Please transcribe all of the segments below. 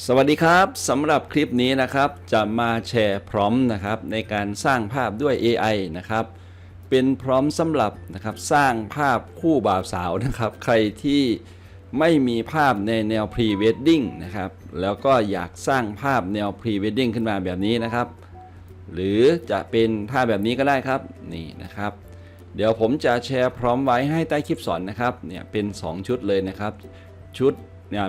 สวัสดีครับสำหรับคลิปนี้นะครับจะมาแชร์พร้อมนะครับในการสร้างภาพด้วย AI นะครับเป็นพร้อมสำหรับนะครับสร้างภาพคู่บ่าวสาวนะครับ ใครที่ไม่มีภาพในแนว Pre Wedding นะครับแล้วก็อยากสร้างภาพแนว Pre Wedding ขึ้นมาแบบนี้นะครับ หรือจะเป็นภาพแบบนี้ก็ได้ครับนี่นะครับ เดี๋ยวผมจะแชร์พร้อมไว้ให้ใต้คลิปสอนนะครับเนี่ยเป็น 2 ชุดเลยนะครับ ชุด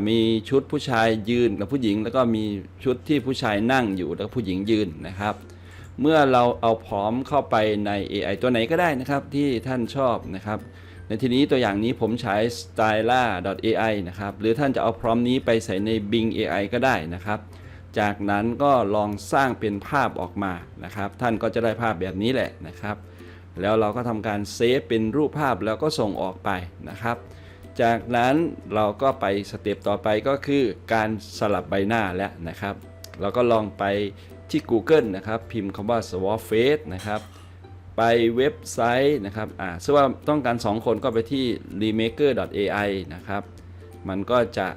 มีชุดผู้ชายยืนกับผู้หญิง แล้วก็มีชุดที่ผู้ชายนั่งอยู่แล้วก็ผู้หญิงยืนนะครับ เมื่อเราเอาพร้อมเข้าไปใน AI ตัวไหนก็ได้นะครับที่ท่านชอบนะครับ ในทีนี้ตัวอย่างนี้ผมใช้ styla.ai นะครับ หรือท่านจะเอาพร้อมนี้ไปใส่ใน Bing AI ก็ได้นะครับ จากนั้นก็ลองสร้างเป็นภาพออกมานะครับ ท่านก็จะได้ภาพแบบนี้แหละนะครับ แล้วเราก็ทำการเซฟเป็นรูปภาพแล้วก็ส่งออกไปนะครับ จากนั้นเราก็ไปสเต็ปต่อไปก็คือการสลับใบหน้าแล้วนะครับ เราก็ลองไปที่ Google นะครับ พิมพ์คำว่า swap face นะครับ ไปเว็บไซต์นะครับอ่าซึ่งว่าต้องการ 2 คนก็ไปที่ remaker.ai นะครับ มันก็จะ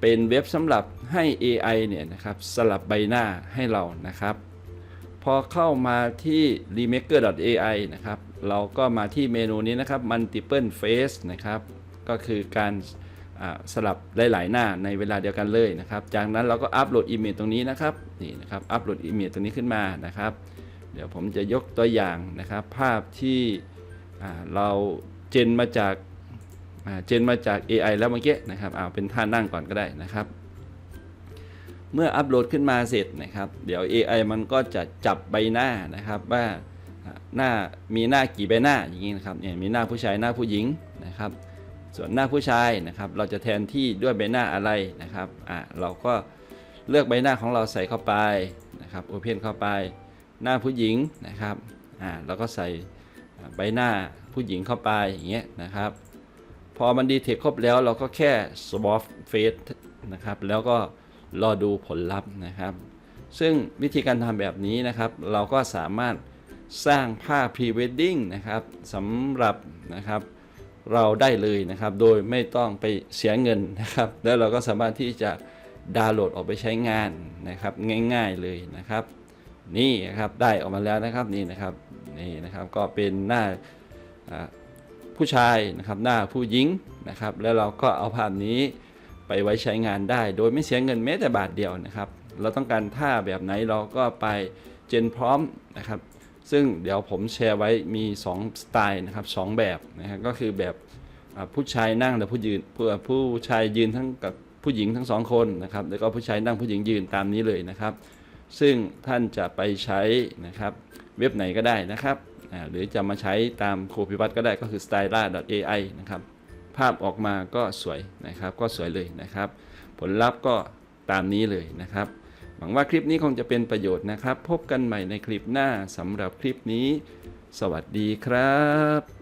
เป็นเว็บสำหรับให้ AI เนี่ยนะครับสลับใบหน้าให้เรานะครับ พอเข้ามาที่ remaker.ai นะครับ เราก็มาที่เมนูนี้นะครับ multiple face นะครับ ก็คือการสลับหลายๆหน้าในเวลาเดียวกันเลยนะครับ จากนั้นเราก็อัปโหลดอิมเมจตรงนี้นะครับนี่นะครับอัปโหลดอิมเมจตรงนี้ขึ้นมานะครับ เดี๋ยวผมจะยกตัวอย่างนะครับ ภาพที่เราเจนมาจากเจนมาจาก AI แล้วเมื่อกี้นะครับเอาเป็นท่านั่งก่อนก็ได้นะครับ เมื่ออัปโหลดขึ้นมาเสร็จนะครับ เดี๋ยว AI มันก็จะจับใบหน้านะครับว่าหน้ามีหน้ากี่ใบหน้าอย่างนี้นะครับเนี่ยมีหน้าผู้ชายหน้าผู้หญิงนะครับ ส่วนหน้าผู้ชายนะครับ เราจะแทนที่ด้วยใบหน้าอะไรนะครับอ่าเราก็เลือกใบหน้าของเราใส่เข้าไปนะครับโอเพนเข้าไปหน้าผู้หญิงนะครับอ่าเราก็ใส่ใบหน้าผู้หญิงเข้าไปอย่างเงี้ยนะครับ พอมันดีเทคครบแล้วเราก็แค่ swap face นะครับ แล้วก็รอดูผลลัพธ์นะครับ ซึ่งวิธีการทำแบบนี้นะครับ เราก็สามารถสร้างภาพ pre wedding นะครับสำหรับนะครับ เราได้เลยนะครับ โดยไม่ต้องไปเสียเงินนะครับ แล้วเราก็สามารถที่จะดาวน์โหลดออกไปใช้งานนะครับ ง่าย ๆเลยนะครับ นี่นะครับได้ออกมาแล้วนะครับนี่นะครับนี่นะครับก็เป็นหน้าอ่าผู้ชายนะครับหน้าผู้หญิงนะครับ แล้วเราก็เอาภาพนี้ไปไว้ใช้งานได้ โดยไม่เสียเงินแม้แต่บาทเดียวนะครับ เราต้องการท่าแบบไหนเราก็ไปเจนพร้อมนะครับ ซึ่งเดี๋ยวผมแชร์ไว้มี 2 สไตล์นะครับสองแบบนะครับก็คือแบบผู้ชายนั่งและผู้ยืนผู้ผู้ชายยืนทั้งกับผู้หญิงทั้งสองคนนะครับแล้วก็ผู้ชายนั่งผู้หญิงยืนตามนี้เลยนะครับ ซึ่งท่านจะไปใช้นะครับเว็บไหนก็ได้นะครับหรือจะมาใช้ตามครูพิวัตรก็ได้ก็คือ styla.ai นะครับภาพออกมาก็สวยนะครับก็สวยเลยนะครับ ผลลัพธ์ก็ตามนี้เลยนะครับ หวังว่าคลิปนี้คงจะเป็นประโยชน์นะครับ พบกันใหม่ในคลิปหน้าสำหรับคลิปนี้ สวัสดีครับ